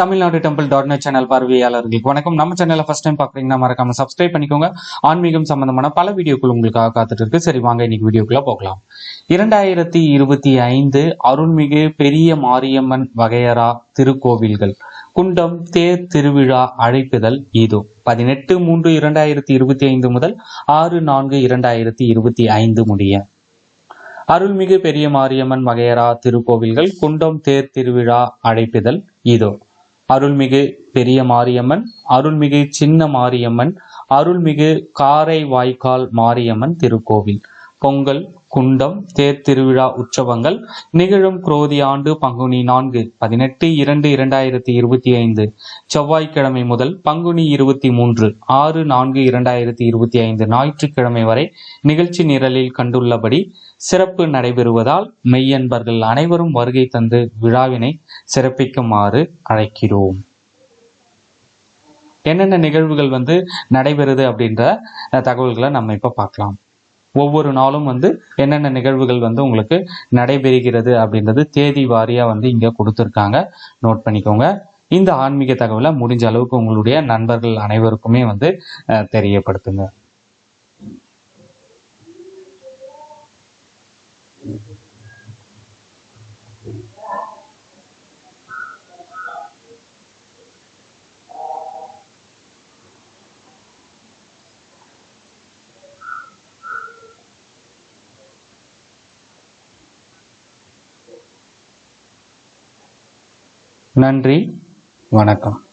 Tamil Nadu temple dot net channel பார்வையாளர்களுக்கு வணக்கம். நம்ம சேனலை ஃபர்ஸ்ட் டைம் பாக்குறீங்கன்னா மறக்காம சப்ஸ்கிரைப் பண்ணிக்கோங்க. ஆன்மீகம் சம்பந்தமான பல வீடியோக்கள் உங்களுக்காக காத்துட்டு இருக்கு. சரி வாங்க இன்னைக்கு வீடியோக்குள்ள போகலாம். இரண்டாயிரத்தி இருபத்தி ஐந்து அருள்மிகு பெரிய மாரியம்மன் வகையறா திருக்கோவில்கள். குண்டம் தேர் திருவிழா அழைப்புதல் இதோ. பதினெட்டு மூன்று இரண்டாயிரத்தி இருபத்தி ஐந்து முதல் ஆறு நான்கு இரண்டாயிரத்தி இருபத்தி ஐந்து முடிய. அருள்மிகு பெரிய மாரியம்மன் வகையறா திருக்கோவில்கள். குண்டம் தேர் திருவிழா அழைப்புதல் இதோ. அருள்மிகு பெரிய மாரியம்மன் அருள்மிகு சின்ன மாரியம்மன் அருள்மிகு காரை வாய்க்கால் மாரியம்மன் திருக்கோவில். பொங்கல் குண்டம் தேர் திருவிழா உற்சவங்கள் நிகழும் குரோதி ஆண்டு பங்குனி நான்கு பதினெட்டு இரண்டு இரண்டாயிரத்தி இருபத்தி ஐந்து. செவ்வாய்க்கிழமை முதல் பங்குனி இருபத்தி மூன்று ஆறு நான்கு இரண்டாயிரத்தி இருபத்தி ஐந்து ஞாயிற்றுக்கிழமை வரை நிகழ்ச்சி நிரலில் கண்டுள்ளபடி சிறப்பு நடைபெறுவதால் மெய்யன்பர்கள் அனைவரும் வருகை தந்து விழாவினை சிறப்பிக்குமாறு அழைக்கிறோம். என்னென்ன நிகழ்வுகள் வந்து நடைபெறுது அப்படின்ற தகவல்களை நம்ம இப்ப பார்க்கலாம். ஒவ்வொரு நாளும் வந்து என்னென்ன நிகழ்வுகள் வந்து உங்களுக்கு நடைபெறுகிறது அப்படின்றது தேதி வாரியா வந்து இங்க கொடுத்துருக்காங்க. நோட் பண்ணிக்கோங்க. இந்த ஆன்மீக தகவலை முடிஞ்ச அளவுக்கு உங்களுடைய நண்பர்கள் அனைவருக்குமே வந்து அஹ், தெரியப்படுத்துங்க. நன்றி. வணக்கம்.